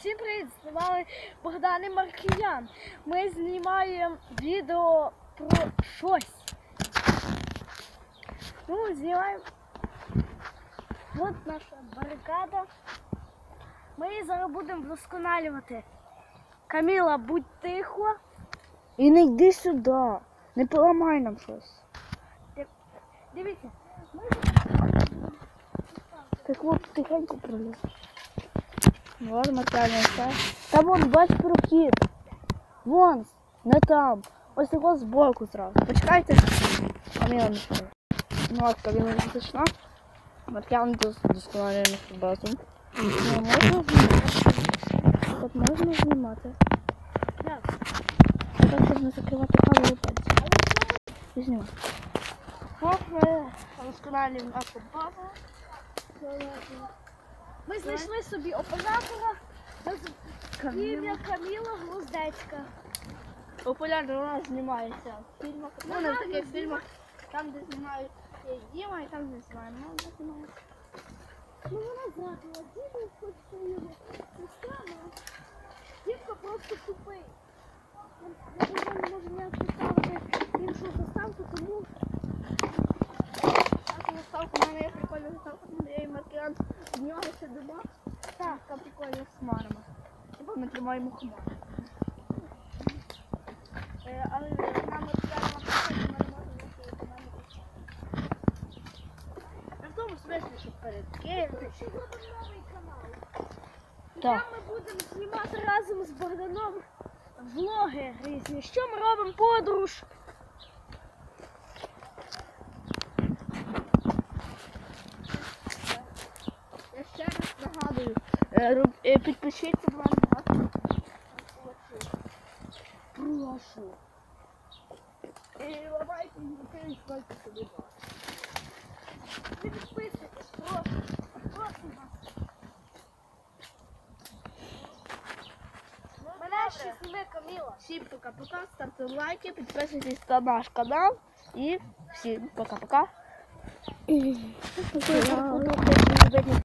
Всім привіт! З вами Богдан і Маркіян. Ми знімаємо відео про щось. Ну, знімаємо. От наша барикада. Ми її зараз будемо вдосконалювати. Каміла, будь тихо. І не йди сюди. Не поламай нам щось. Дивіться, ми Так от тихенько проліз. Ну ладно, матеріальне все. Та вон, бач прохід. Вон, не там. Ось його збоку зразу. Почекайте. Каміла не чує. Ну от, Каміла не зайшла. Маркян досконалює нашу базу. Ну, можна знімати. От можна знімати. Так. Так, щоб не закривати камеру пальці. Візьмемо. От ми розконалюємо нашу базу. Ми знайшли собі оператора. Наз- Ім'я Каміла Гвоздецька. Популярно нас знімається в фільмах. Ну, не в таких фільмах, там, де знімають Діма, і там, де знімаємо. Ну, де знімають. Ну вона загнула, діду хоче його. Дівка просто тупий. Я не можу ніяк поставити іншу заставку, тому сидимо. Так, така прикольна з хмарами. Типа ми тримаємо хмари. Е, Але нам матеріально написати, ми не можемо виходити на Не в тому смислі, що перекинути. ще робимо новий канал. І там ми будемо знімати разом з Богданом влоги різні. Що ми робимо подорож? раз нагадую, е, роб- е, підпишіться, будь ласка. Прошу. І ламайте і ставте собі лайк. Не підписуйтесь, прошу. Прошу вас. Мене ще зніме Каміла. Всім пока-пока, ставте лайки, підписуйтесь на наш канал і всім пока-пока.